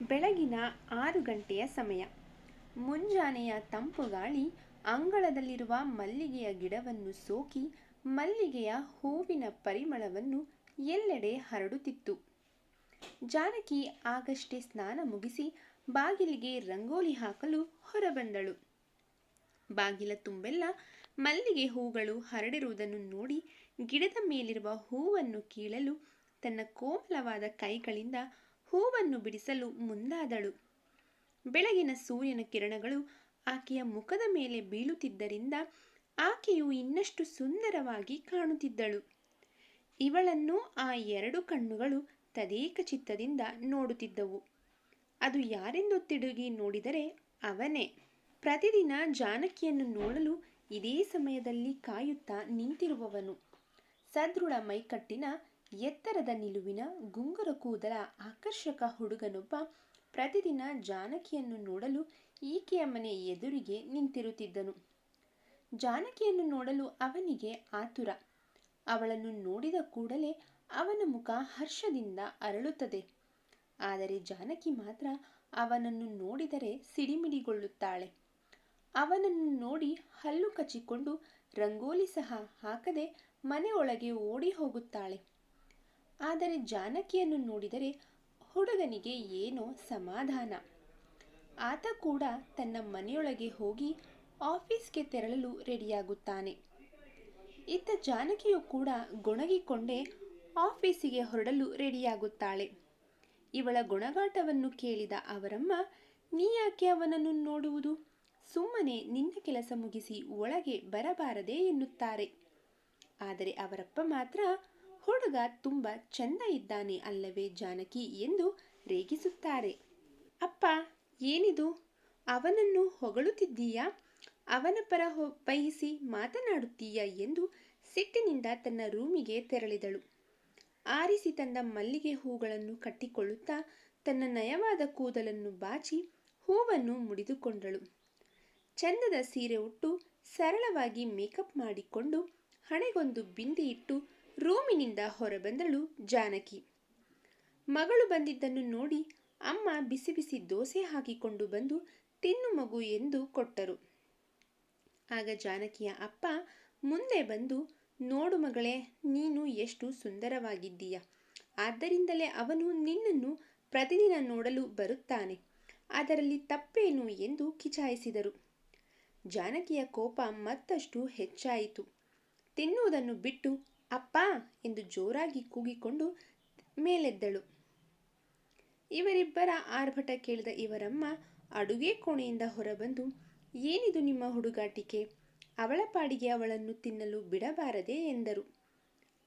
ಬೆಳಗಿನ ಆರು ಗಂಟೆಯ ಸಮಯ. ಮುಂಜಾನೆಯ ತಂಪು ಗಾಳಿ ಅಂಗಳದಲ್ಲಿರುವ ಮಲ್ಲಿಗೆಯ ಗಿಡವನ್ನು ಸೋಕಿ ಮಲ್ಲಿಗೆಯ ಹೂವಿನ ಪರಿಮಳವನ್ನು ಎಲ್ಲೆಡೆ ಹರಡುತ್ತಿತ್ತು. ಜಾನಕಿ ಆಗಷ್ಟೇ ಸ್ನಾನ ಮುಗಿಸಿ ಬಾಗಿಲಿಗೆ ರಂಗೋಲಿ ಹಾಕಲು ಹೊರಬಂದಳು. ಬಾಗಿಲ ತುಂಬೆಲ್ಲ ಮಲ್ಲಿಗೆ ಹೂಗಳು ಹರಡಿರುವುದನ್ನು ನೋಡಿ ಗಿಡದ ಮೇಲಿರುವ ಹೂವನ್ನು ಕೀಳಲು ತನ್ನ ಕೋಮಲವಾದ ಕೈಗಳಿಂದ ಹೂವನ್ನು ಬಿಡಿಸಲು ಮುಂದಾದಳು. ಬೆಳಗಿನ ಸೂರ್ಯನ ಕಿರಣಗಳು ಆಕೆಯ ಮುಖದ ಮೇಲೆ ಬೀಳುತ್ತಿದ್ದರಿಂದ ಆಕೆಯು ಇನ್ನಷ್ಟು ಸುಂದರವಾಗಿ ಕಾಣುತ್ತಿದ್ದಳು. ಇವಳನ್ನು ಆ ಎರಡು ಕಣ್ಣುಗಳು ತದೇಕ ಚಿತ್ತದಿಂದ ನೋಡುತ್ತಿದ್ದವು. ಅದು ಯಾರೆಂದು ತಿಡುಗಿ ನೋಡಿದರೆ ಅವನೇ. ಪ್ರತಿದಿನ ಜಾನಕಿಯನ್ನು ನೋಡಲು ಇದೇ ಸಮಯದಲ್ಲಿ ಕಾಯುತ್ತಾ ನಿಂತಿರುವವನು. ಸದೃಢ ಮೈಕಟ್ಟಿನ ಎತ್ತರದ ನಿಲುವಿನ ಗುಂಗುರ ಕೂದಲ ಆಕರ್ಷಕ ಹುಡುಗನೊಬ್ಬ ಪ್ರತಿದಿನ ಜಾನಕಿಯನ್ನು ನೋಡಲು ಈಕೆಯ ಮನೆ ಎದುರಿಗೆ ನಿಂತಿರುತ್ತಿದ್ದನು. ಜಾನಕಿಯನ್ನು ನೋಡಲು ಅವನಿಗೆ ಆತುರ. ಅವಳನ್ನು ನೋಡಿದ ಕೂಡಲೇ ಅವನ ಮುಖ ಹರ್ಷದಿಂದ ಅರಳುತ್ತದೆ. ಆದರೆ ಜಾನಕಿ ಮಾತ್ರ ಅವನನ್ನು ನೋಡಿದರೆ ಸಿಡಿಮಿಡಿಗೊಳ್ಳುತ್ತಾಳೆ. ಅವನನ್ನು ನೋಡಿ ಹಲ್ಲು ಕಚ್ಚಿಕೊಂಡು ರಂಗೋಲಿ ಸಹ ಹಾಕದೆ ಮನೆಯೊಳಗೆ ಓಡಿ ಹೋಗುತ್ತಾಳೆ. ಆದರೆ ಜಾನಕಿಯನ್ನು ನೋಡಿದರೆ ಹುಡುಗನಿಗೆ ಏನೋ ಸಮಾಧಾನ. ಆತ ಕೂಡ ತನ್ನ ಮನೆಯೊಳಗೆ ಹೋಗಿ ಆಫೀಸ್ಗೆ ತೆರಳಲು ರೆಡಿಯಾಗುತ್ತಾನೆ. ಇತ್ತ ಜಾನಕಿಯು ಕೂಡ ಗೊಣಗಿಕೊಂಡೇ ಆಫೀಸಿಗೆ ಹೊರಡಲು ರೆಡಿಯಾಗುತ್ತಾಳೆ. ಇವಳ ಗುಣಗಾಟವನ್ನು ಕೇಳಿದ ಅವರಮ್ಮ, ನೀ ಯಾಕೆ ಅವನನ್ನು ನೋಡುವುದು? ಸುಮ್ಮನೆ ನಿನ್ನ ಕೆಲಸ ಮುಗಿಸಿ ಒಳಗೆ ಬರಬಾರದೆ ಎನ್ನುತ್ತಾರೆ. ಆದರೆ ಅವರಪ್ಪ ಮಾತ್ರ ಹುಡುಗ ತುಂಬ ಚೆಂದ ಇದ್ದಾನೆ ಅಲ್ಲವೇ ಜಾನಕಿ ಎಂದು ರೇಗಿಸುತ್ತಾರೆ. ಅಪ್ಪ, ಏನಿದು? ಅವನನ್ನು ಹೊಗಳುತ್ತಿದ್ದೀಯಾ? ಅವನ ಪರ ಬಯಸಿ ಮಾತನಾಡುತ್ತೀಯಾ ಎಂದು ಸಿಟ್ಟಿನಿಂದ ತನ್ನ ರೂಮಿಗೆ ತೆರಳಿದಳು. ಆರಿಸಿ ತಂದ ಮಲ್ಲಿಗೆ ಹೂಗಳನ್ನು ಕಟ್ಟಿಕೊಳ್ಳುತ್ತಾ ತನ್ನ ನಯವಾದ ಕೂದಲನ್ನು ಬಾಚಿ ಹೂವನ್ನು ಮುಡಿದುಕೊಂಡಳು. ಚಂದದ ಸೀರೆ ಉಟ್ಟು ಸರಳವಾಗಿ ಮೇಕಪ್ ಮಾಡಿಕೊಂಡು ಹಣೆಗೊಂದು ಬಿಂದಿ ಇಟ್ಟು ರೂಮಿನಿಂದ ಹೊರಬಂದಳು ಜಾನಕಿ. ಮಗಳು ಬಂದಿದ್ದನ್ನು ನೋಡಿ ಅಮ್ಮ ಬಿಸಿ ಬಿಸಿ ದೋಸೆ ಹಾಕಿಕೊಂಡು ಬಂದು ತಿನ್ನು ಮಗು ಎಂದು ಕೊಟ್ಟರು. ಆಗ ಜಾನಕಿಯ ಅಪ್ಪ ಮುಂದೆ ಬಂದು, ನೋಡು ಮಗಳೇ, ನೀನು ಎಷ್ಟು ಸುಂದರವಾಗಿದ್ದೀಯ. ಆದ್ದರಿಂದಲೇ ಅವನು ನಿನ್ನನ್ನು ಪ್ರತಿದಿನ ನೋಡಲು ಬರುತ್ತಾನೆ. ಅದರಲ್ಲಿ ತಪ್ಪೇನು ಎಂದು ಕಿಚಾಯಿಸಿದರು. ಜಾನಕಿಯ ಕೋಪ ಮತ್ತಷ್ಟು ಹೆಚ್ಚಾಯಿತು. ತಿನ್ನುವುದನ್ನು ಬಿಟ್ಟು ಅಪ್ಪ ಎಂದು ಜೋರಾಗಿ ಕೂಗಿಕೊಂಡು ಮೇಲೆದ್ದಳು. ಇವರಿಬ್ಬರ ಆರ್ಭಟ ಕೇಳಿದ ಇವರಮ್ಮ ಅಡುಗೆ ಕೋಣೆಯಿಂದ ಹೊರಬಂದು, ಏನಿದು ನಿಮ್ಮ ಹುಡುಗಾಟಿಕೆ? ಅವಳ ಪಾಡಿಗೆ ಅವಳನ್ನು ತಿನ್ನಲು ಬಿಡಬಾರದೆ ಎಂದರು.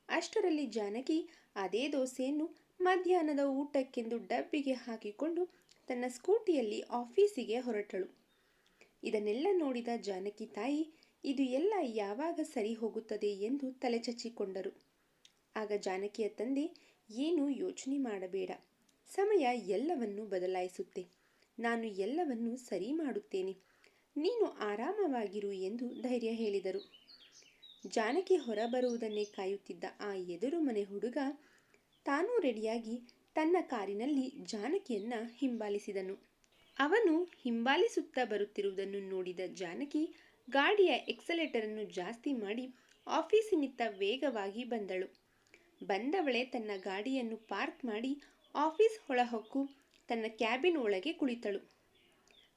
ಅಷ್ಟರಲ್ಲಿ ಜಾನಕಿ ಅದೇ ದೋಸೆಯನ್ನು ಮಧ್ಯಾಹ್ನದ ಊಟಕ್ಕೆಂದು ಡಬ್ಬಿಗೆ ಹಾಕಿಕೊಂಡು ತನ್ನ ಸ್ಕೂಟಿಯಲ್ಲಿ ಆಫೀಸಿಗೆ ಹೊರಟಳು. ಇದನ್ನೆಲ್ಲ ನೋಡಿದ ಜಾನಕಿ ತಾಯಿ ಇದು ಎಲ್ಲ ಯಾವಾಗ ಸರಿ ಹೋಗುತ್ತದೆ ಎಂದು ತಲೆಚಚ್ಚಿಕೊಂಡರು. ಆಗ ಜಾನಕಿಯ ತಂದೆ, ಏನು ಯೋಚನೆ ಮಾಡಬೇಡ. ಸಮಯ ಎಲ್ಲವನ್ನೂ ಬದಲಾಯಿಸುತ್ತೆ. ನಾನು ಎಲ್ಲವನ್ನೂ ಸರಿ ಮಾಡುತ್ತೇನೆ. ನೀನು ಆರಾಮವಾಗಿರು ಎಂದು ಧೈರ್ಯ ಹೇಳಿದರು. ಜಾನಕಿ ಹೊರಬರುವುದನ್ನೇ ಕಾಯುತ್ತಿದ್ದ ಆ ಎದುರು ಮನೆ ಹುಡುಗ ತಾನೂ ರೆಡಿಯಾಗಿ ತನ್ನ ಕಾರಿನಲ್ಲಿ ಜಾನಕಿಯನ್ನ ಹಿಂಬಾಲಿಸಿದನು. ಅವನು ಹಿಂಬಾಲಿಸುತ್ತಾ ಬರುತ್ತಿರುವುದನ್ನು ನೋಡಿದ ಜಾನಕಿ ಗಾಡಿಯ ಎಕ್ಸಲೇಟರನ್ನು ಜಾಸ್ತಿ ಮಾಡಿ ಆಫೀಸಿನಿತ್ತ ವೇಗವಾಗಿ ಬಂದಳು. ಬಂದವಳೆ ತನ್ನ ಗಾಡಿಯನ್ನು ಪಾರ್ಕ್ ಮಾಡಿ ಆಫೀಸ್ ಹೊಳಹೊಕ್ಕು ತನ್ನ ಕ್ಯಾಬಿನ್ ಒಳಗೆ ಕುಳಿತಳು.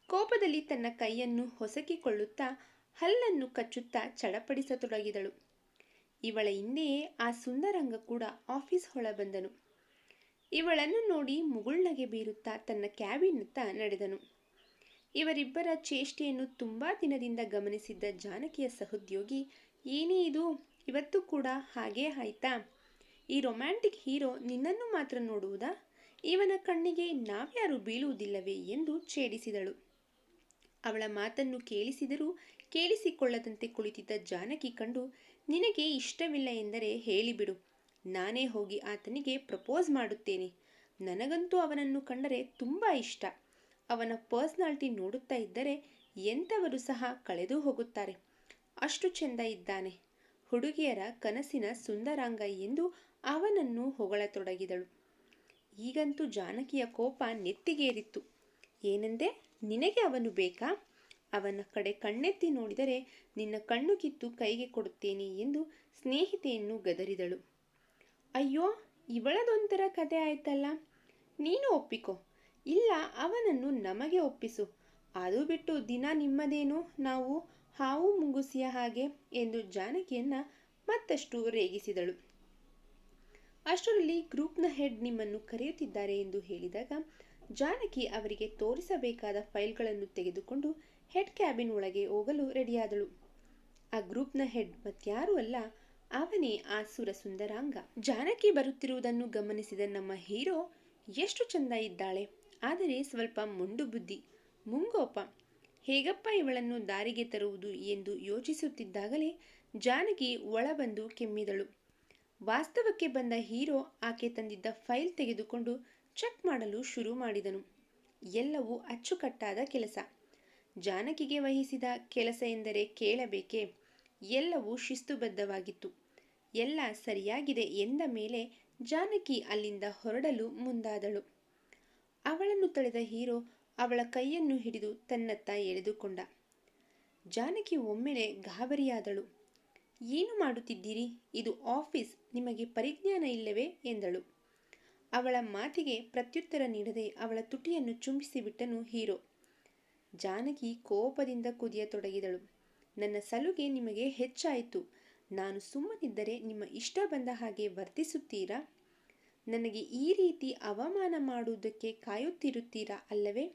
ಕೋಪದಲ್ಲಿ ತನ್ನ ಕೈಯನ್ನು ಹೊಸಕಿಕೊಳ್ಳುತ್ತಾ ಹಲ್ಲನ್ನು ಕಚ್ಚುತ್ತಾ ಚಡಪಡಿಸತೊಡಗಿದಳು. ಇವಳ ಹಿಂದೆಯೇ ಆ ಸುಂದರಂಗ ಕೂಡ ಆಫೀಸ್ ಹೊಳ ಬಂದನು ಇವಳನ್ನು ನೋಡಿ ಮುಗುಳ್ನಗೆ ಬೀರುತ್ತಾ ತನ್ನ ಕ್ಯಾಬಿನತ್ತ ನಡೆದನು. ಇವರಿಬ್ಬರ ಚೇಷ್ಟೆಯನ್ನು ತುಂಬ ದಿನದಿಂದ ಗಮನಿಸಿದ್ದ ಜಾನಕಿಯ ಸಹೋದ್ಯೋಗಿ, ಏನೇ ಇದು, ಇವತ್ತು ಕೂಡ ಹಾಗೇ ಆಯ್ತಾ? ಈ ರೊಮ್ಯಾಂಟಿಕ್ ಹೀರೋ ನಿನ್ನನ್ನು ಮಾತ್ರ ನೋಡುವುದಾ? ಇವನ ಕಣ್ಣಿಗೆ ನಾವ್ಯಾರು ಬೀಳುವುದಿಲ್ಲವೇ ಎಂದು ಛೇಡಿಸಿದಳು. ಅವಳ ಮಾತನ್ನು ಕೇಳಿಸಿದರೂ ಕೇಳಿಸಿಕೊಳ್ಳದಂತೆ ಕುಳಿತಿದ್ದ ಜಾನಕಿ ಕಂಡು, ನಿನಗೆ ಇಷ್ಟವಿಲ್ಲ ಎಂದರೆ ಹೇಳಿಬಿಡು. ನಾನೇ ಹೋಗಿ ಆತನಿಗೆ ಪ್ರಪೋಸ್ ಮಾಡುತ್ತೇನೆ. ನನಗಂತೂ ಅವನನ್ನು ಕಂಡರೆ ತುಂಬ ಇಷ್ಟ. ಅವನ ಪರ್ಸ್ನಾಲಿಟಿ ನೋಡುತ್ತಾ ಇದ್ದರೆ ಎಂಥವರು ಸಹ ಕಳೆದು ಹೋಗುತ್ತಾರೆ. ಅಷ್ಟು ಚೆಂದ ಇದ್ದಾನೆ. ಹುಡುಗಿಯರ ಕನಸಿನ ಸುಂದರಾಂಗ ಎಂದು ಅವನನ್ನು ಹೊಗಳತೊಡಗಿದಳು. ಈಗಂತೂ ಜಾನಕಿಯ ಕೋಪ ನೆತ್ತಿಗೇರಿತ್ತು. ಏನೆಂದೆ? ನಿನಗೆ ಅವನು ಬೇಕಾ? ಅವನ ಕಡೆ ಕಣ್ಣೆತ್ತಿ ನೋಡಿದರೆ ನಿನ್ನ ಕಣ್ಣು ಕಿತ್ತು ಕೈಗೆ ಕೊಡುತ್ತೇನೆ ಎಂದು ಸ್ನೇಹಿತೆಯನ್ನು ಗದರಿದಳು. ಅಯ್ಯೋ, ಇವಳದೊಂಥರ ಕತೆ ಆಯ್ತಲ್ಲ. ನೀನು ಒಪ್ಪಿಕೋ. ಇಲ್ಲ, ಅವನನ್ನು ನಮಗೆ ಒಪ್ಪಿಸು. ಅದು ಬಿಟ್ಟು ದಿನ ನಿಮ್ಮದೇನು? ನಾವು ಹಾವು ಮುಂಗುಸಿಯ ಹಾಗೆ ಎಂದು ಜಾನಕಿಯನ್ನ ಮತ್ತಷ್ಟು ರೇಗಿಸಿದಳು. ಅಷ್ಟರಲ್ಲಿ ಗ್ರೂಪ್ನ ಹೆಡ್ ನಿಮ್ಮನ್ನು ಕರೆಯುತ್ತಿದ್ದಾರೆ ಎಂದು ಹೇಳಿದಾಗ ಜಾನಕಿ ಅವರಿಗೆ ತೋರಿಸಬೇಕಾದ ಫೈಲ್ಗಳನ್ನು ತೆಗೆದುಕೊಂಡು ಹೆಡ್ ಕ್ಯಾಬಿನ್ ಒಳಗೆ ಹೋಗಲು ರೆಡಿಯಾದಳು. ಆ ಗ್ರೂಪ್ನ ಹೆಡ್ ಮತ್ಯಾರೂ ಅಲ್ಲ, ಅವನೇ ಆ ಸುರಸುಂದರಾಂಗ. ಜಾನಕಿ ಬರುತ್ತಿರುವುದನ್ನು ಗಮನಿಸಿದ ನಮ್ಮ ಹೀರೋ, ಎಷ್ಟು ಚಂದ ಇದ್ದಾಳೆ. ಆದರೆ ಸ್ವಲ್ಪ ಮೊಂಡು ಬುದ್ಧಿ. ಮುಂಗೋಪ. ಹೇಗಪ್ಪ ಇವಳನ್ನು ದಾರಿಗೆ ತರುವುದು ಎಂದು ಯೋಚಿಸುತ್ತಿದ್ದಾಗಲೇ ಜಾನಕಿ ಒಳ ಬಂದು ಕೆಮ್ಮಿದಳು. ವಾಸ್ತವಕ್ಕೆ ಬಂದ ಹೀರೋ ಆಕೆ ತಂದಿದ್ದ ಫೈಲ್ ತೆಗೆದುಕೊಂಡು ಚೆಕ್ ಮಾಡಲು ಶುರು ಮಾಡಿದನು. ಎಲ್ಲವೂ ಅಚ್ಚುಕಟ್ಟಾದ ಕೆಲಸ. ಜಾನಕಿಗೆ ವಹಿಸಿದ ಕೆಲಸ ಎಂದರೆ ಕೇಳಬೇಕೇ? ಎಲ್ಲವೂ ಶಿಸ್ತುಬದ್ಧವಾಗಿತ್ತು. ಎಲ್ಲ ಸರಿಯಾಗಿದೆ ಎಂದ ಮೇಲೆ ಜಾನಕಿ ಅಲ್ಲಿಂದ ಹೊರಡಲು ಮುಂದಾದಳು. ಅವಳನ್ನು ತಳೆದ ಹೀರೋ ಅವಳ ಕೈಯನ್ನು ಹಿಡಿದು ತನ್ನತ್ತ ಎಳೆದುಕೊಂಡ. ಜಾನಕಿ ಒಮ್ಮೆಲೆ ಗಾಬರಿಯಾದಳು. ಏನು ಮಾಡುತ್ತಿದ್ದೀರಿ? ಇದು ಆಫೀಸ್. ನಿಮಗೆ ಪರಿಜ್ಞಾನ ಇಲ್ಲವೇ? ಎಂದಳು. ಅವಳ ಮಾತಿಗೆ ಪ್ರತ್ಯುತ್ತರ ನೀಡದೆ ಅವಳ ತುಟಿಯನ್ನು ಚುಂಬಿಸಿಬಿಟ್ಟನು ಹೀರೋ. ಜಾನಕಿ ಕೋಪದಿಂದ ಕುದಿಯತೊಡಗಿದಳು. ನನ್ನ ಸಲುಗೆ ನಿಮಗೆ ಹೆಚ್ಚಾಯಿತು. ನಾನು ಸುಮ್ಮನಿದ್ದರೆ ನಿಮ್ಮ ಇಷ್ಟ ಬಂದ ಹಾಗೆ ವರ್ತಿಸುತ್ತೀರಾ? ನನಗೆ ಈ ರೀತಿ ಅವಮಾನ ಮಾಡುವುದಕ್ಕೆ ಕಾಯುತ್ತಿರುತ್ತೀರಾ ಅಲ್ಲವೇ?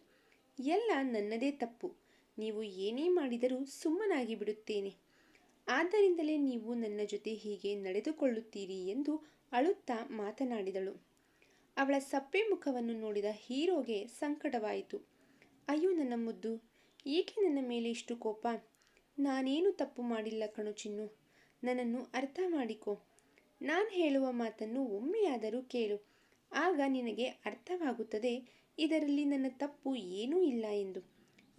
ಎಲ್ಲ ನನ್ನದೇ ತಪ್ಪು. ನೀವು ಏನೇ ಮಾಡಿದರೂ ಸುಮ್ಮನಾಗಿ ಬಿಡುತ್ತೇನೆ. ಆದ್ದರಿಂದಲೇ ನೀವು ನನ್ನ ಜೊತೆ ಹೀಗೆ ನಡೆದುಕೊಳ್ಳುತ್ತೀರಿ ಎಂದು ಅಳುತ್ತಾ ಮಾತನಾಡಿದಳು. ಅವಳ ಸಪ್ಪೆ ಮುಖವನ್ನು ನೋಡಿದ ಹೀರೋಗೆ ಸಂಕಟವಾಯಿತು. ಅಯ್ಯೋ, ನನ್ನ ಮುದ್ದು! ಏಕೆ ನನ್ನ ಮೇಲೆ ಇಷ್ಟು ಕೋಪ? ನಾನೇನು ತಪ್ಪು ಮಾಡಿಲ್ಲ ಕಣು ಚಿನ್ನು. ನನ್ನನ್ನು ಅರ್ಥ ಮಾಡಿಕೊ. ನಾನು ಹೇಳುವ ಮಾತನ್ನು ಒಮ್ಮೆಯಾದರೂ ಕೇಳು. ಆಗ ನಿನಗೆ ಅರ್ಥವಾಗುತ್ತದೆ, ಇದರಲ್ಲಿ ನನ್ನ ತಪ್ಪು ಏನೂ ಇಲ್ಲ ಎಂದು.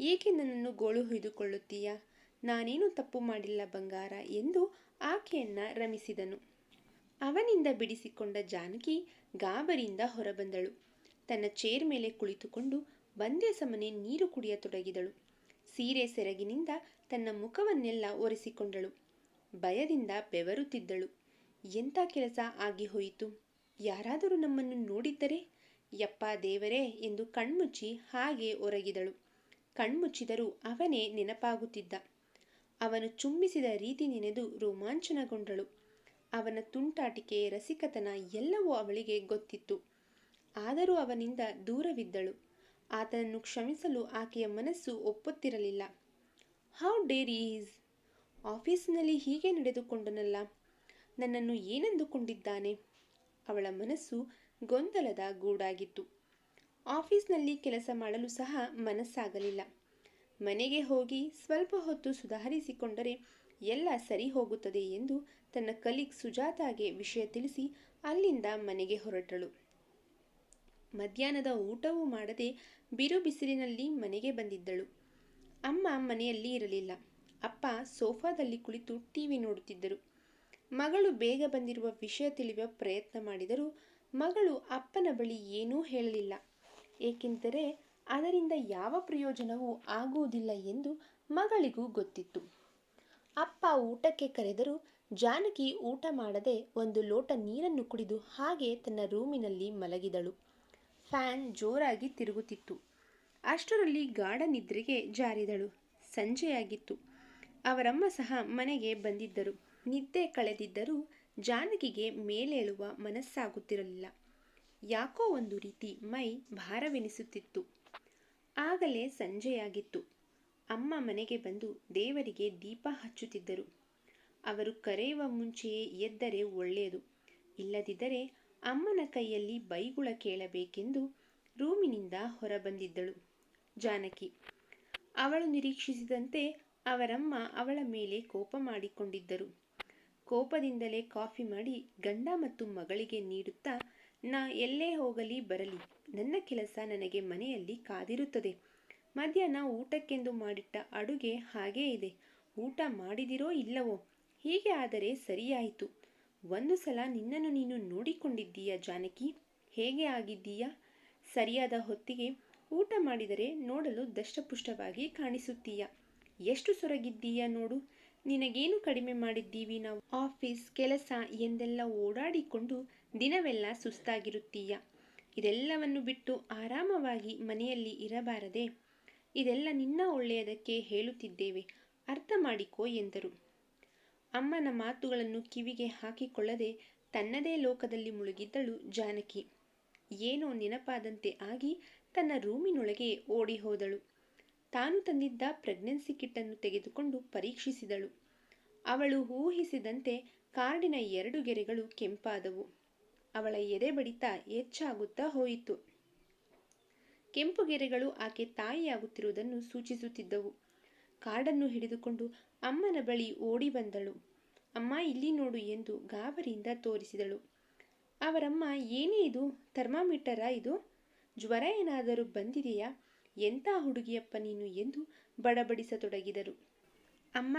ಏಕೆ ನನ್ನನ್ನು ಗೋಳು ಹೊಯ್ದುಕೊಳ್ಳುತ್ತೀಯಾ? ನಾನೇನು ತಪ್ಪು ಮಾಡಿಲ್ಲ ಬಂಗಾರ ಎಂದು ಆಕೆಯನ್ನ ರಮಿಸಿದನು. ಅವನಿಂದ ಬಿಡಿಸಿಕೊಂಡ ಜಾನಕಿ ಗಾಬರಿಯಿಂದ ಹೊರಬಂದಳು. ತನ್ನ ಚೇರ್ ಮೇಲೆ ಕುಳಿತುಕೊಂಡು ಬಂದೆ ಸಮನೆ ನೀರು ಕುಡಿಯತೊಡಗಿದಳು ಸೀರೆ ಸೆರಗಿನಿಂದ ತನ್ನ ಮುಖವನ್ನೆಲ್ಲ ಒರೆಸಿಕೊಂಡಳು. ಭಯದಿಂದ ಬೆವರುತ್ತಿದ್ದಳು. ಎಂಥ ಕೆಲಸ ಆಗಿ ಹೋಯಿತು? ಯಾರಾದರೂ ನಮ್ಮನ್ನು ನೋಡಿದ್ದರೆ, ಯಪ್ಪ ದೇವರೇ ಎಂದು ಕಣ್ಮುಚ್ಚಿ ಹಾಗೆ ಒರಗಿದಳು. ಕಣ್ಮುಚ್ಚಿದರೂ ಅವನೇ ನೆನಪಾಗುತ್ತಿದ್ದ. ಅವನು ಚುಂಬಿಸಿದ ರೀತಿ ನೆನೆದು ರೋಮಾಂಚನಗೊಂಡಳು. ಅವನ ತುಂಟಾಟಿಕೆ ರಸಿಕತನ ಎಲ್ಲವೂ ಅವಳಿಗೆ ಗೊತ್ತಿತ್ತು. ಆದರೂ ಅವನಿಂದ ದೂರವಿದ್ದಳು. ಆತನನ್ನು ಕ್ಷಮಿಸಲು ಆಕೆಯ ಮನಸ್ಸು ಒಪ್ಪುತ್ತಿರಲಿಲ್ಲ. How dare is? ಆಫೀಸಿನಲ್ಲಿ ಹೀಗೆ ನಡೆದುಕೊಂಡನಲ್ಲ. ನನ್ನನ್ನು ಏನೆಂದುಕೊಂಡಿದ್ದಾನೆ? ಅವಳ ಮನಸ್ಸು ಗೊಂದಲದ ಗೂಡಾಗಿತ್ತು. ಆಫೀಸ್ನಲ್ಲಿ ಕೆಲಸ ಮಾಡಲು ಸಹ ಮನಸ್ಸಾಗಲಿಲ್ಲ. ಮನೆಗೆ ಹೋಗಿ ಸ್ವಲ್ಪ ಹೊತ್ತು ಸುಧಾರಿಸಿಕೊಂಡರೆ ಎಲ್ಲ ಸರಿ ಹೋಗುತ್ತದೆ ಎಂದು ತನ್ನ ಕಲೀಗ್ ಸುಜಾತಾಗೆ ವಿಷಯ ತಿಳಿಸಿ ಅಲ್ಲಿಂದ ಮನೆಗೆ ಹೊರಟಳು. ಮಧ್ಯಾಹ್ನದ ಊಟವೂ ಮಾಡದೆ ಬಿರು ಬಿಸಿಲಿನಲ್ಲಿ ಮನೆಗೆ ಬಂದಿದ್ದಳು. ಅಮ್ಮ ಮನೆಯಲ್ಲಿ ಇರಲಿಲ್ಲ. ಅಪ್ಪ ಸೋಫಾದಲ್ಲಿ ಕುಳಿತು ಟಿವಿ ನೋಡುತ್ತಿದ್ದರು. ಮಗಳು ಬೇಗ ಬಂದಿರುವ ವಿಷಯ ತಿಳಿಯುವ ಪ್ರಯತ್ನ ಮಾಡಿದರೂ ಮಗಳು ಅಪ್ಪನ ಬಳಿ ಏನೂ ಹೇಳಲಿಲ್ಲ. ಏಕೆಂದರೆ ಅದರಿಂದ ಯಾವ ಪ್ರಯೋಜನವೂ ಆಗುವುದಿಲ್ಲ ಎಂದು ಮಗಳಿಗೂ ಗೊತ್ತಿತ್ತು. ಅಪ್ಪ ಊಟಕ್ಕೆ ಕರೆದರೂ ಜಾನಕಿ ಊಟ ಮಾಡದೆ ಒಂದು ಲೋಟ ನೀರನ್ನು ಕುಡಿದು ಹಾಗೆ ತನ್ನ ರೂಮಿನಲ್ಲಿ ಮಲಗಿದಳು. ಫ್ಯಾನ್ ಜೋರಾಗಿ ತಿರುಗುತ್ತಿತ್ತು. ಅಷ್ಟರಲ್ಲಿ ಗಾಢ ನಿದ್ರೆಗೆ ಜಾರಿದಳು. ಸಂಜೆಯಾಗಿತ್ತು. ಅವರಮ್ಮ ಸಹ ಮನೆಗೆ ಬಂದಿದ್ದರು. ನಿದ್ದೆ ಕಳೆದಿದ್ದರೂ ಜಾನಕಿಗೆ ಮೇಲೇಳುವ ಮನಸ್ಸಾಗುತ್ತಿರಲಿಲ್ಲ. ಯಾಕೋ ಒಂದು ರೀತಿ ಮೈ ಭಾರವೆನಿಸುತ್ತಿತ್ತು. ಆಗಲೇ ಸಂಜೆಯಾಗಿತ್ತು. ಅಮ್ಮ ಮನೆಗೆ ಬಂದು ದೇವರಿಗೆ ದೀಪ ಹಚ್ಚುತ್ತಿದ್ದರು. ಅವರು ಕರೆಯುವ ಮುಂಚೆಯೇ ಎದ್ದರೆ ಒಳ್ಳೆಯದು. ಇಲ್ಲದಿದ್ದರೆ ಅಮ್ಮನ ಕೈಯಲ್ಲಿ ಬೈಗುಳ ಕೇಳಬೇಕೆಂದು ರೂಮಿನಿಂದ ಹೊರಬಂದಿದ್ದಳು ಜಾನಕಿ. ಅವಳು ನಿರೀಕ್ಷಿಸಿದಂತೆ ಅವರಮ್ಮ ಅವಳ ಮೇಲೆ ಕೋಪ ಮಾಡಿಕೊಂಡಿದ್ದರು. ಕೋಪದಿಂದಲೇ ಕಾಫಿ ಮಾಡಿ ಗಂಡ ಮತ್ತು ಮಗಳಿಗೆ ನೀಡುತ್ತಾ, ನಾ ಎಲ್ಲೇ ಹೋಗಲಿ, ಬರಲಿ. ನನ್ನ ಕೆಲಸ ನನಗೆ ಮನೆಯಲ್ಲಿ ಕಾದಿರುತ್ತದೆ. ಮಧ್ಯಾಹ್ನ ಊಟಕ್ಕೆಂದು ಮಾಡಿಟ್ಟ ಅಡುಗೆ ಹಾಗೇ ಇದೆ. ಊಟ ಮಾಡಿದಿರೋ ಇಲ್ಲವೋ? ಹೀಗೆ ಆದರೆ ಸರಿಯಾಯಿತು. ಒಂದು ಸಲ ನಿನ್ನನ್ನು ನೀನು ನೋಡಿಕೊಂಡಿದ್ದೀಯ ಜಾನಕಿ? ಹೇಗೆ ಆಗಿದ್ದೀಯಾ? ಸರಿಯಾದ ಹೊತ್ತಿಗೆ ಊಟ ಮಾಡಿದರೆ ನೋಡಲು ದಷ್ಟಪುಷ್ಟವಾಗಿ ಕಾಣಿಸುತ್ತೀಯ? ಎಷ್ಟು ಸೊರಗಿದ್ದೀಯ ನೋಡು. ನಿನಗೇನು ಕಡಿಮೆ ಮಾಡಿದ್ದೀವಿ ನಾವು? ಆಫೀಸ್ ಕೆಲಸ ಎಂದೆಲ್ಲ ಓಡಾಡಿಕೊಂಡು ದಿನವೆಲ್ಲ ಸುಸ್ತಾಗಿರುತ್ತೀಯ? ಇದೆಲ್ಲವನ್ನು ಬಿಟ್ಟು ಆರಾಮವಾಗಿ ಮನೆಯಲ್ಲಿ ಇರಬಾರದೆ? ಇದೆಲ್ಲ ನಿನ್ನ ಒಳ್ಳೆಯದಕ್ಕೆ ಹೇಳುತ್ತಿದ್ದೇವೆ, ಅರ್ಥ ಮಾಡಿಕೋ ಎಂದರು. ಅಮ್ಮನ ಮಾತುಗಳನ್ನು ಕಿವಿಗೆ ಹಾಕಿಕೊಳ್ಳದೆ ತನ್ನದೇ ಲೋಕದಲ್ಲಿ ಮುಳುಗಿದ್ದಳು ಜಾನಕಿ. ಏನೋ ನೆನಪಾದಂತೆ ಆಗಿ ತನ್ನ ರೂಮಿನೊಳಗೆ ಓಡಿ ಹೋದಳು ತಾನು ತಂದಿದ್ದ ಪ್ರೆಗ್ನೆನ್ಸಿ ಕಿಟ್ಟನ್ನು ತೆಗೆದುಕೊಂಡು ಪರೀಕ್ಷಿಸಿದಳು. ಅವಳು ಊಹಿಸಿದಂತೆ ಕಾರ್ಡಿನ ಎರಡು ಗೆರೆಗಳು ಕೆಂಪಾದವು. ಅವಳ ಎದೆ ಬಡಿತ ಹೆಚ್ಚಾಗುತ್ತಾ ಹೋಯಿತು. ಕೆಂಪು ಗೆರೆಗಳು ಆಕೆ ತಾಯಿಯಾಗುತ್ತಿರುವುದನ್ನು ಸೂಚಿಸುತ್ತಿದ್ದವು. ಕಾರ್ಡನ್ನು ಹಿಡಿದುಕೊಂಡು ಅಮ್ಮನ ಬಳಿ ಓಡಿ ಬಂದಳು. ಅಮ್ಮ, ಇಲ್ಲಿ ನೋಡು ಎಂದು ಗಾಬರಿಯಿಂದ ತೋರಿಸಿದಳು. ಅವರಮ್ಮ, ಏನೇ ಇದು? ಥರ್ಮಾಮೀಟರಾ ಇದು? ಜ್ವರ ಏನಾದರೂ ಬಂದಿದೆಯಾ? ಎಂಥ ಹುಡುಗಿಯಪ್ಪ ನೀನು ಎಂದು ಬಡಬಡಿಸತೊಡಗಿದರು. ಅಮ್ಮ,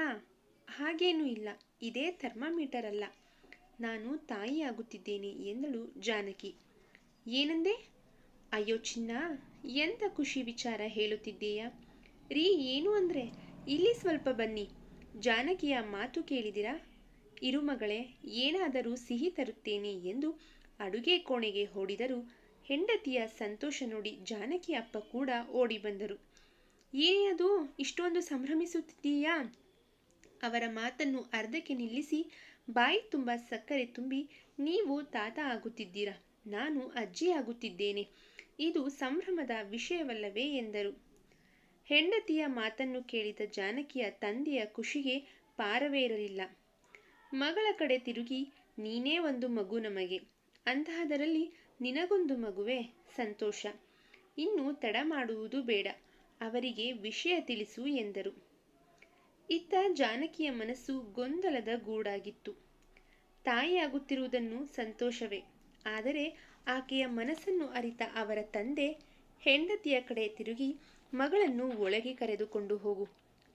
ಹಾಗೇನೂ ಇಲ್ಲ. ಇದೇ ಥರ್ಮಾಮೀಟರ್ ಅಲ್ಲ ನಾನು ತಾಯಿಯಾಗುತ್ತಿದ್ದೇನೆ ಎಂದಳು ಜಾನಕಿ. ಏನಂದೆ? ಅಯ್ಯೋ ಚಿನ್ನ, ಎಂಥ ಖುಷಿ ವಿಚಾರ ಹೇಳುತ್ತಿದ್ದೀಯಾ? ರೀ, ಏನು ಅಂದರೆ? ಇಲ್ಲಿ ಸ್ವಲ್ಪ ಬನ್ನಿ. ಜಾನಕಿಯ ಮಾತು ಕೇಳಿದಿರಾ? ಇರು ಮಗಳೇ ಏನಾದರೂ ಸಿಹಿ ತರುತ್ತೇನೆ ಎಂದು ಅಡುಗೆ ಕೋಣೆಗೆ ಓಡಿದರು ಹೆಂಡತಿಯ ಸಂತೋಷ ನೋಡಿ ಜಾನಕಿ ಅಪ್ಪ ಕೂಡ ಓಡಿ ಬಂದರು. ಏನೇ ಅದು, ಇಷ್ಟೊಂದು ಸಂಭ್ರಮಿಸುತ್ತಿದ್ದೀಯಾ? ಅವರ ಮಾತನ್ನು ಅರ್ಧಕ್ಕೆ ನಿಲ್ಲಿಸಿ ಬಾಯಿ ತುಂಬ ಸಕ್ಕರೆ ತುಂಬಿ, ನೀವು ತಾತ ಆಗುತ್ತಿದ್ದೀರಾ? ನಾನು ಅಜ್ಜಿ ಆಗುತ್ತಿದ್ದೇನೆ. ಇದು ಸಂಭ್ರಮದ ವಿಷಯವಲ್ಲವೇ? ಎಂದರು. ಹೆಂಡತಿಯ ಮಾತನ್ನು ಕೇಳಿದ ಜಾನಕಿಯ ತಂದೆಯ ಖುಷಿಗೆ ಪಾರವೇ ಇರಲಿಲ್ಲ. ಮಗಳ ಕಡೆ ತಿರುಗಿ, ನೀನೇ ಒಂದು ಮಗು ನಮಗೆ. ಅಂತಹದರಲ್ಲಿ ನಿನಗೊಂದು ಮಗುವೆ, ಸಂತೋಷ. ಇನ್ನು ತಡ ಮಾಡುವುದು ಬೇಡ. ಅವರಿಗೆ ವಿಷಯ ತಿಳಿಸು ಎಂದರು. ಇತ್ತ ಜಾನಕಿಯ ಮನಸ್ಸು ಗೊಂದಲದ ಗೂಡಾಗಿತ್ತು. ತಾಯಿಯಾಗುತ್ತಿರುವುದನ್ನು ಸಂತೋಷವೇ. ಆದರೆ ಆಕೆಯ ಮನಸ್ಸನ್ನು ಅರಿತ ಅವರ ತಂದೆ ಹೆಂಡತಿಯ ಕಡೆ ತಿರುಗಿ ಮಗಳನ್ನು ಒಳಗೆ ಕರೆದುಕೊಂಡು ಹೋಗು.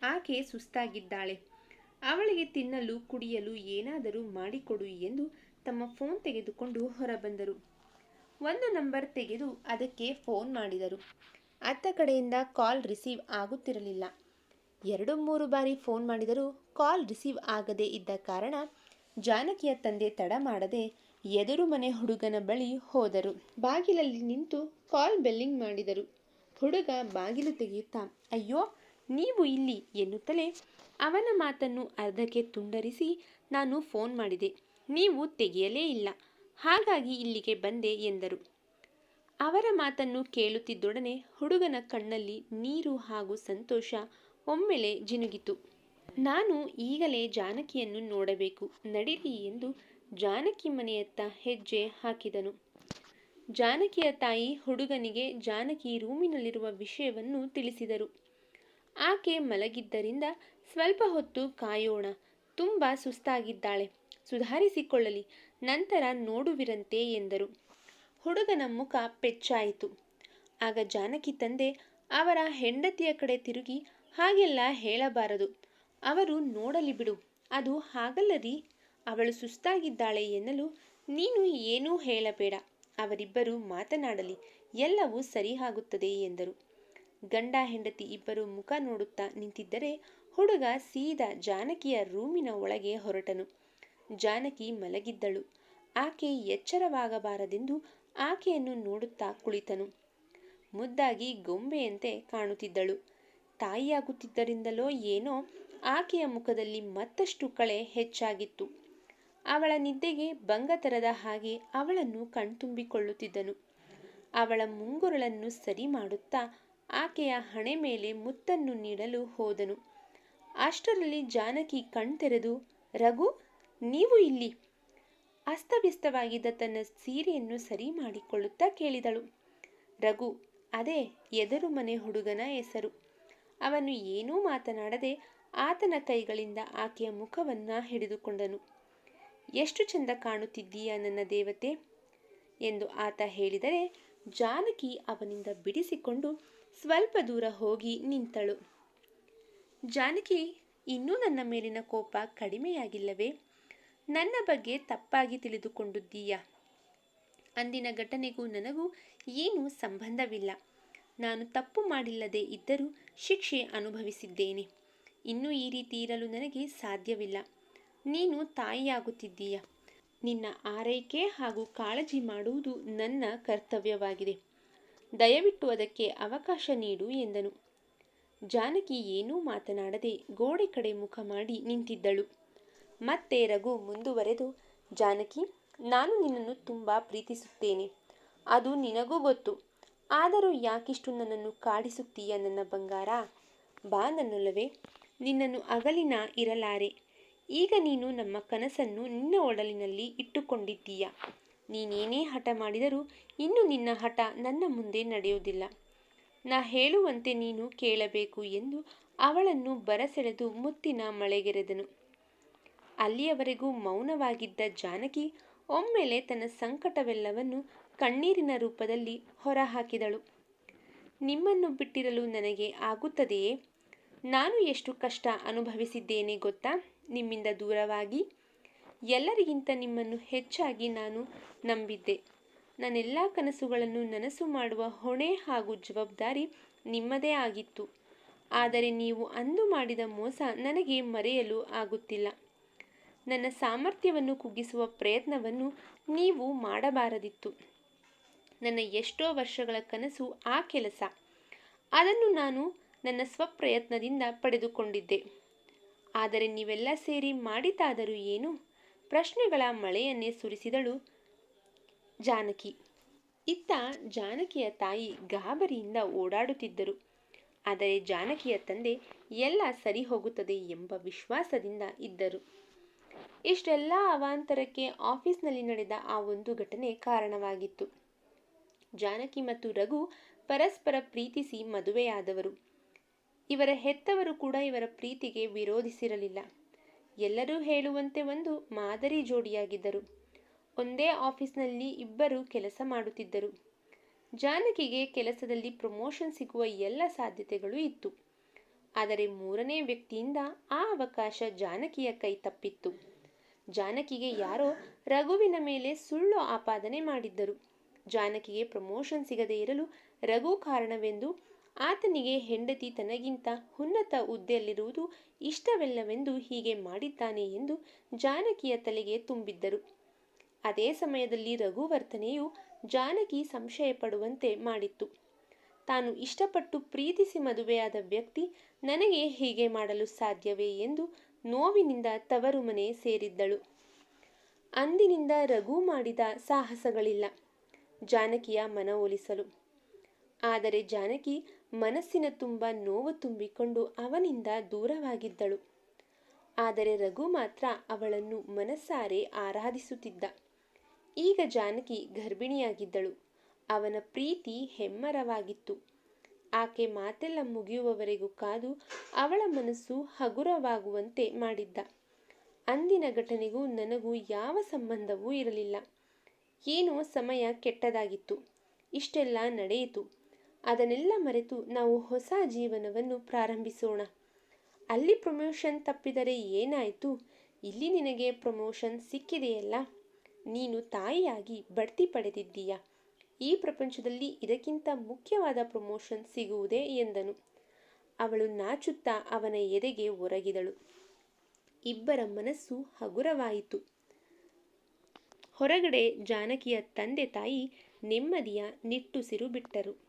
ಆಕೆ ಸುಸ್ತಾಗಿದ್ದಾಳೆ. ಅವಳಿಗೆ ತಿನ್ನಲು ಕುಡಿಯಲು ಏನಾದರೂ ಮಾಡಿಕೊಡು ಎಂದು ತಮ್ಮ ಫೋನ್ ತೆಗೆದುಕೊಂಡು ಹೊರಬಂದರು. ಒಂದು ನಂಬರ್ ತೆಗೆದು ಅದಕ್ಕೆ ಫೋನ್ ಮಾಡಿದರು. ಅತ್ತ ಕಡೆಯಿಂದ ಕಾಲ್ ರಿಸೀವ್ ಆಗುತ್ತಿರಲಿಲ್ಲ. ಎರಡು ಮೂರು ಬಾರಿ ಫೋನ್ ಮಾಡಿದರೂ ಕಾಲ್ ರಿಸೀವ್ ಆಗದೇ ಇದ್ದ ಕಾರಣ ಜಾನಕಿಯ ತಂದೆ ತಡ ಮಾಡದೆ ಎದುರು ಮನೆ ಹುಡುಗನ ಬಳಿ ಹೋದರು. ಬಾಗಿಲಲ್ಲಿ ನಿಂತು ಕಾಲ್ ಬೆಲ್ಲಿಂಗ್ ಮಾಡಿದರು. ಹುಡುಗ ಬಾಗಿಲು ತೆಗೆಯುತ್ತಾ, ಅಯ್ಯೋ, ನೀವು ಇಲ್ಲಿ ಎನ್ನುತ್ತಲೇ ಅವನ ಮಾತನ್ನು ಅರ್ಧಕ್ಕೆ ತುಂಡರಿಸಿ ನಾನು ಫೋನ್ ಮಾಡಿದೆ. ನೀವು ತೆಗೆಯಲೇ ಇಲ್ಲ. ಹಾಗಾಗಿ ಇಲ್ಲಿಗೆ ಬಂದೆ ಎಂದರು. ಅವರ ಮಾತನ್ನು ಕೇಳುತ್ತಿದ್ದೊಡನೆ ಹುಡುಗನ ಕಣ್ಣಲ್ಲಿ ನೀರು ಹಾಗೂ ಸಂತೋಷ ಒಮ್ಮೆಲೆ ಜಿನುಗಿತು. ನಾನು ಈಗಲೇ ಜಾನಕಿಯನ್ನು ನೋಡಬೇಕು, ನಡಿರಿ ಎಂದು ಜಾನಕಿ ಮನೆಯತ್ತ ಹೆಜ್ಜೆ ಹಾಕಿದನು. ಜಾನಕಿಯ ತಾಯಿ ಹುಡುಗನಿಗೆ ಜಾನಕಿ ರೂಮಿನಲ್ಲಿರುವ ವಿಷಯವನ್ನು ತಿಳಿಸಿದರು. ಆಕೆ ಮಲಗಿದ್ದರಿಂದ ಸ್ವಲ್ಪ ಹೊತ್ತು ಕಾಯೋಣ, ತುಂಬ ಸುಸ್ತಾಗಿದ್ದಾಳೆ. ಸುಧಾರಿಸಿಕೊಳ್ಳಲಿ, ನಂತರ ನೋಡುವಿರಂತೆ ಎಂದರು. ಹುಡುಗನ ಮುಖ ಪೆಚ್ಚಾಯಿತು. ಆಗ ಜಾನಕಿ ತಂದೆ ಅವರ ಹೆಂಡತಿಯ ಕಡೆ ತಿರುಗಿ, ಹಾಗೆಲ್ಲ ಹೇಳಬಾರದು. ಅವರು ನೋಡಲಿ ಬಿಡು, ಅದು ಹಾಗಲ್ಲದಿ ಅವಳು ಸುಸ್ತಾಗಿದ್ದಾಳೆ ಎನ್ನಲು ನೀನು ಏನೂ ಹೇಳಬೇಡ. ಅವರಿಬ್ಬರು ಮಾತನಾಡಲಿ, ಎಲ್ಲವೂ ಸರಿ ಆಗುತ್ತದೆ ಎಂದರು. ಗಂಡ ಹೆಂಡತಿ ಇಬ್ಬರು ಮುಖ ನೋಡುತ್ತಾ ನಿಂತಿದ್ದರೆ ಹುಡುಗ ಸೀದಾ ಜಾನಕಿಯ ರೂಮಿನ ಒಳಗೆ ಹೊರಟನು. ಜಾನಕಿ ಮಲಗಿದ್ದಳು. ಆಕೆ ಎಚ್ಚರವಾಗಬಾರದೆಂದು ಆಕೆಯನ್ನು ನೋಡುತ್ತಾ ಕುಳಿತನು. ಮುದ್ದಾಗಿ ಗೊಂಬೆಯಂತೆ ಕಾಣುತ್ತಿದ್ದಳು. ತಾಯಿಯಾಗುತ್ತಿದ್ದರಿಂದಲೋ ಏನೋ ಆಕೆಯ ಮುಖದಲ್ಲಿ ಮತ್ತಷ್ಟು ಕಳೆ ಹೆಚ್ಚಾಗಿತ್ತು. ಅವಳ ನಿದ್ದೆಗೆ ಭಂಗ ತರದ ಹಾಗೆ ಅವಳನ್ನು ಕಣ್ತುಂಬಿಕೊಳ್ಳುತ್ತಿದ್ದನು. ಅವಳ ಮುಂಗುರುಳನ್ನು ಸರಿ ಮಾಡುತ್ತಾ ಆಕೆಯ ಹಣೆ ಮೇಲೆ ಮುತ್ತನ್ನು ನೀಡಲು ಹೋದನು. ಅಷ್ಟರಲ್ಲಿ ಜಾನಕಿ ಕಣ್ತೆರೆದು, ರಘು ನೀವು ಇಲ್ಲಿ ಅಸ್ತವ್ಯಸ್ತವಾಗಿದ್ದ ತನ್ನ ಸೀರೆಯನ್ನು ಸರಿ ಮಾಡಿಕೊಳ್ಳುತ್ತಾ ಕೇಳಿದಳು. ರಘು, ಅದೇ ಎದುರು ಮನೆ ಹುಡುಗನ ಹೆಸರು. ಅವನು ಏನೂ ಮಾತನಾಡದೆ ಆತನ ಕೈಗಳಿಂದ ಆಕೆಯ ಮುಖವನ್ನ ಹಿಡಿದುಕೊಂಡನು. ಎಷ್ಟು ಚಂದ ಕಾಣುತ್ತಿದ್ದೀಯ ನನ್ನ ದೇವತೆ ಎಂದು ಆತ ಹೇಳಿದರೆ ಜಾನಕಿ ಅವನಿಂದ ಬಿಡಿಸಿಕೊಂಡು ಸ್ವಲ್ಪ ದೂರ ಹೋಗಿ ನಿಂತಳು. ಜಾನಕಿ, ಇನ್ನೂ ನನ್ನ ಮೇಲಿನ ಕೋಪ ಕಡಿಮೆಯಾಗಿಲ್ಲವೇ? ನನ್ನ ಬಗ್ಗೆ ತಪ್ಪಾಗಿ ತಿಳಿದುಕೊಂಡಿದ್ದೀಯಾ? ಅಂದಿನ ಘಟನೆಗೂ ನನಗೂ ಏನೂ ಸಂಬಂಧವಿಲ್ಲ. ನಾನು ತಪ್ಪು ಮಾಡಿಲ್ಲದೆ ಇದ್ದರೂ ಶಿಕ್ಷೆ ಅನುಭವಿಸಿದ್ದೇನೆ. ಇನ್ನು ಈ ರೀತಿ ಇರಲು ನನಗೆ ಸಾಧ್ಯವಿಲ್ಲ. ನೀನು ತಾಯಿಯಾಗುತ್ತಿದ್ದೀಯ? ನಿನ್ನ ಆರೈಕೆ ಹಾಗೂ ಕಾಳಜಿ ಮಾಡುವುದು ನನ್ನ ಕರ್ತವ್ಯವಾಗಿದೆ. ದಯವಿಟ್ಟು ಅದಕ್ಕೆ ಅವಕಾಶ ನೀಡು ಎಂದನು. ಜಾನಕಿ ಏನೂ ಮಾತನಾಡದೆ ಗೋಡೆ ಕಡೆ ಮುಖ ಮಾಡಿ ನಿಂತಿದ್ದಳು. ಮತ್ತೆ ರಘು ಮುಂದುವರೆದು, ಜಾನಕಿ, ನಾನು ನಿನ್ನನ್ನು ತುಂಬ ಪ್ರೀತಿಸುತ್ತೇನೆ. ಅದು ನಿನಗೂ ಗೊತ್ತು. ಆದರೂ ಯಾಕಿಷ್ಟು ನನ್ನನ್ನು ಕಾಡಿಸುತ್ತೀಯ ನನ್ನ ಬಂಗಾರ? ಬಾ ನನ್ನೊಲವೇ ನಿನ್ನನ್ನು ಅಗಲಿನ ಇರಲಾರೆ. ಈಗ ನೀನು ನಮ್ಮ ಕನಸನ್ನು ನಿನ್ನ ಒಡಲಿನಲ್ಲಿ ಇಟ್ಟುಕೊಂಡಿದ್ದೀಯ. ನೀನೇನೇ ಹಠ ಮಾಡಿದರೂ ಇನ್ನು ನಿನ್ನ ಹಠ ನನ್ನ ಮುಂದೆ ನಡೆಯುವುದಿಲ್ಲ. ನಾ ಹೇಳುವಂತೆ ನೀನು ಕೇಳಬೇಕು ಎಂದು ಅವಳನ್ನು ಬರಸೆಳೆದು ಮುತ್ತಿನ ಮಳೆಗೆರೆದನು. ಅಲ್ಲಿಯವರೆಗೂ ಮೌನವಾಗಿದ್ದ ಜಾನಕಿ ಒಮ್ಮೆಲೆ ತನ್ನ ಸಂಕಟವೆಲ್ಲವನ್ನು ಕಣ್ಣೀರಿನ ರೂಪದಲ್ಲಿ ಹೊರಹಾಕಿದಳು. ನಿಮ್ಮನ್ನು ಬಿಟ್ಟಿರಲು ನನಗೆ ಆಗುತ್ತದೆಯೇ? ನಾನು ಎಷ್ಟು ಕಷ್ಟ ಅನುಭವಿಸಿದ್ದೇನೆ ಗೊತ್ತಾ? ನಿಮ್ಮಿಂದ ದೂರವಾಗಿ? ಎಲ್ಲರಿಗಿಂತ ನಿಮ್ಮನ್ನು ಹೆಚ್ಚಾಗಿ ನಾನು ನಂಬಿದ್ದೆ. ನನ್ನೆಲ್ಲ ಕನಸುಗಳನ್ನು ನನಸು ಮಾಡುವ ಹೊಣೆ ಹಾಗೂ ಜವಾಬ್ದಾರಿ ನಿಮ್ಮದೇ ಆಗಿತ್ತು. ಆದರೆ ನೀವು ಅಂದು ಮಾಡಿದ ಮೋಸ ನನಗೆ ಮರೆಯಲು ಆಗುತ್ತಿಲ್ಲ. ನನ್ನ ಸಾಮರ್ಥ್ಯವನ್ನು ಕುಗ್ಗಿಸುವ ಪ್ರಯತ್ನವನ್ನು ನೀವು ಮಾಡಬಾರದಿತ್ತು. ನನ್ನ ಎಷ್ಟೋ ವರ್ಷಗಳ ಕನಸು ಆ ಕೆಲಸ. ಅದನ್ನು ನಾನು ನನ್ನ ಸ್ವಪ್ರಯತ್ನದಿಂದ ಪಡೆದುಕೊಂಡಿದ್ದೆ. ಆದರೆ ನೀವೆಲ್ಲ ಸೇರಿ ಮಾಡಿತಾದರೂ ಏನು? ಪ್ರಶ್ನೆಗಳ ಮಳೆಯನ್ನೇ ಸುರಿಸಿದಳು ಜಾನಕಿ. ಇತ್ತ ಜಾನಕಿಯ ತಾಯಿ ಗಾಬರಿಯಿಂದ ಓಡಾಡುತ್ತಿದ್ದರು. ಆದರೆ ಜಾನಕಿಯ ತಂದೆ ಎಲ್ಲ ಸರಿ ಹೋಗುತ್ತದೆ ಎಂಬ ವಿಶ್ವಾಸದಿಂದ ಇದ್ದರು. ಇಷ್ಟೆಲ್ಲ ಅವಾಂತರಕ್ಕೆ ಆಫೀಸ್ನಲ್ಲಿ ನಡೆದ ಆ ಒಂದು ಘಟನೆ ಕಾರಣವಾಗಿತ್ತು. ಜಾನಕಿ ಮತ್ತು ರಘು ಪರಸ್ಪರ ಪ್ರೀತಿಸಿ ಮದುವೆಯಾದವರು. ಇವರ ಹೆತ್ತವರು ಕೂಡ ಇವರ ಪ್ರೀತಿಗೆ ವಿರೋಧಿಸಿರಲಿಲ್ಲ. ಎಲ್ಲರೂ ಹೇಳುವಂತೆ ಒಂದು ಮಾದರಿ ಜೋಡಿಯಾಗಿದ್ದರು. ಒಂದೇ ಆಫೀಸ್ನಲ್ಲಿ ಇಬ್ಬರು ಕೆಲಸ ಮಾಡುತ್ತಿದ್ದರು. ಜಾನಕಿಗೆ ಕೆಲಸದಲ್ಲಿ ಪ್ರಮೋಷನ್ ಸಿಗುವ ಎಲ್ಲ ಸಾಧ್ಯತೆಗಳು ಇತ್ತು. ಆದರೆ ಮೂರನೇ ವ್ಯಕ್ತಿಯಿಂದ ಆ ಅವಕಾಶ ಜಾನಕಿಯ ಕೈ ತಪ್ಪಿತ್ತು. ಜಾನಕಿಗೆ ಯಾರೋ ರಘುವಿನ ಮೇಲೆ ಸುಳ್ಳು ಆಪಾದನೆ ಮಾಡಿದ್ದರು. ಜಾನಕಿಗೆ ಪ್ರಮೋಷನ್ ಸಿಗದೇ ಇರಲು ರಘು ಕಾರಣವೆಂದು ಆತನಿಗೆ ಹೆಂಡತಿ ತನಗಿಂತ ಉನ್ನತ ಹುದ್ದೆಯಲ್ಲಿರುವುದು ಇಷ್ಟವಿಲ್ಲವೆಂದು ಹೀಗೆ ಮಾಡಿದ್ದಾನೆ ಎಂದು ಜಾನಕಿಯ ತಲೆಗೆ ತುಂಬಿದ್ದರು. ಅದೇ ಸಮಯದಲ್ಲಿ ರಘುವರ್ತನೆಯು ಜಾನಕಿ ಸಂಶಯ ಪಡುವಂತೆ ಮಾಡಿತ್ತು. ತಾನು ಇಷ್ಟಪಟ್ಟು ಪ್ರೀತಿಸಿ ಮದುವೆಯಾದ ವ್ಯಕ್ತಿ ನನಗೆ ಹೀಗೆ ಮಾಡಲು ಸಾಧ್ಯವೇ ಎಂದು ನೋವಿನಿಂದ ತವರು ಮನೆ ಸೇರಿದ್ದಳು. ಅಂದಿನಿಂದ ರಘು ಮಾಡಿದ ಸಾಹಸಗಳಿಲ್ಲ. ಜಾನಕಿಯ ಮನವೊಲಿಸಲು ಆದರೆ ಜಾನಕಿ ಮನಸ್ಸಿನ ತುಂಬ ನೋವು ತುಂಬಿಕೊಂಡು ಅವನಿಂದ ದೂರವಾಗಿದ್ದಳು. ಆದರೆ ರಘು ಮಾತ್ರ ಅವಳನ್ನು ಮನಸ್ಸಾರೆ ಆರಾಧಿಸುತ್ತಿದ್ದ. ಈಗ ಜಾನಕಿ ಗರ್ಭಿಣಿಯಾಗಿದ್ದಳು. ಅವನ ಪ್ರೀತಿ ಹೆಮ್ಮರವಾಗಿತ್ತು. ಆಕೆ ಮಾತೆಲ್ಲ ಮುಗಿಯುವವರೆಗೂ ಕಾದು ಅವಳ ಮನಸ್ಸು ಹಗುರವಾಗುವಂತೆ ಮಾಡಿದ್ದ. ಅಂದಿನ ಘಟನೆಗೂ ನನಗೂ ಯಾವ ಸಂಬಂಧವೂ ಇರಲಿಲ್ಲ. ಏನೋ ಸಮಯ ಕೆಟ್ಟದಾಗಿತ್ತು. ಇಷ್ಟೆಲ್ಲ ನಡೆಯಿತು. ಅದನ್ನೆಲ್ಲ ಮರೆತು ನಾವು ಹೊಸ ಜೀವನವನ್ನು ಪ್ರಾರಂಭಿಸೋಣ. ಅಲ್ಲಿ ಪ್ರಮೋಷನ್ ತಪ್ಪಿದರೆ ಏನಾಯಿತು? ಇಲ್ಲಿ ನಿನಗೆ ಪ್ರಮೋಷನ್ ಸಿಕ್ಕಿದೆಯಲ್ಲ? ನೀನು ತಾಯಿಯಾಗಿ ಬಡ್ತಿ ಪಡೆದಿದ್ದೀಯ? ಈ ಪ್ರಪಂಚದಲ್ಲಿ ಇದಕ್ಕಿಂತ ಮುಖ್ಯವಾದ ಪ್ರಮೋಷನ್ ಸಿಗುವುದೇ ಎಂದನು. ಅವಳು ನಾಚುತ್ತಾ ಅವನ ಎದೆಗೆ ಒರಗಿದಳು. ಇಬ್ಬರ ಮನಸ್ಸು ಹಗುರವಾಯಿತು. ಹೊರಗಡೆ ಜಾನಕಿಯ ತಂದೆ ತಾಯಿ ನೆಮ್ಮದಿಯ ನಿಟ್ಟುಸಿರು ಬಿಟ್ಟರು.